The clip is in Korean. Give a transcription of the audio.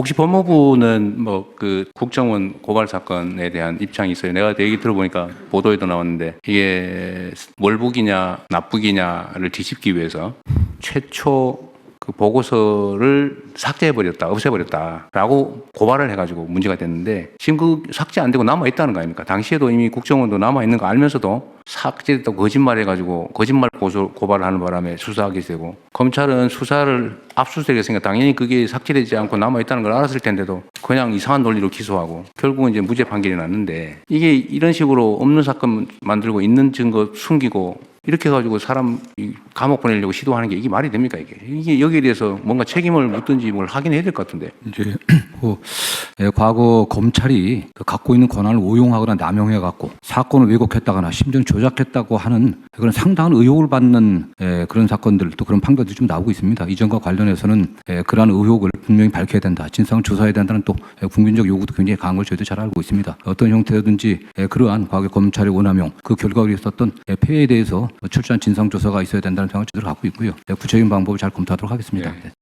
혹시 법무부는 뭐 그 국정원 고발 사건에 대한 입장이 있어요. 내가 얘기 들어보니까 보도에도 나왔는데 이게 월북이냐 납북이냐를 뒤집기 위해서 최초 그 보고서를 삭제해버렸다, 없애버렸다라고 고발을 해가지고 문제가 됐는데 지금 그 삭제 안 되고 남아있다는 거 아닙니까? 당시에도 이미 국정원도 남아있는 거 알면서도 삭제됐다고 거짓말해가지고 거짓말 고소, 고발을 하는 바람에 수사하게 되고 검찰은 수사를 압수수색했으니까 당연히 그게 삭제되지 않고 남아있다는 걸 알았을 텐데도 그냥 이상한 논리로 기소하고 결국은 이제 무죄 판결이 났는데 이게 이런 식으로 없는 사건 만들고 있는 증거 숨기고 이렇게 해가지고 사람 이 감옥 보내려고 시도하는 게 이게 말이 됩니까 이게? 이게 여기에 대해서 뭔가 책임을 묻든지 뭘 하긴 해야 될 것 같은데. 이제 그, 예, 과거 검찰이 그 갖고 있는 권한을 오용하거나 남용해 갖고 사건을 왜곡했다거나 심지어 조작했다고 하는 그런 상당한 의혹을 받는 예, 그런 사건들 또 그런 판결들이 좀 나오고 있습니다. 이전과 관련해서는 예, 그러한 의혹을 분명히 밝혀야 된다. 진상을 조사해야 된다는 또 예, 국민적 요구도 굉장히 강한 걸 저희도 잘 알고 있습니다. 어떤 형태든지 예, 그러한 과거 검찰의 원함용 그 결과로 있었던 예, 폐해에 대해서 철저한 진상 조사가 있어야 된다는 생각을 저도 갖고 있고요. 예, 구체적인 방법을 잘 검토하도록 하겠습니다. 예. 네.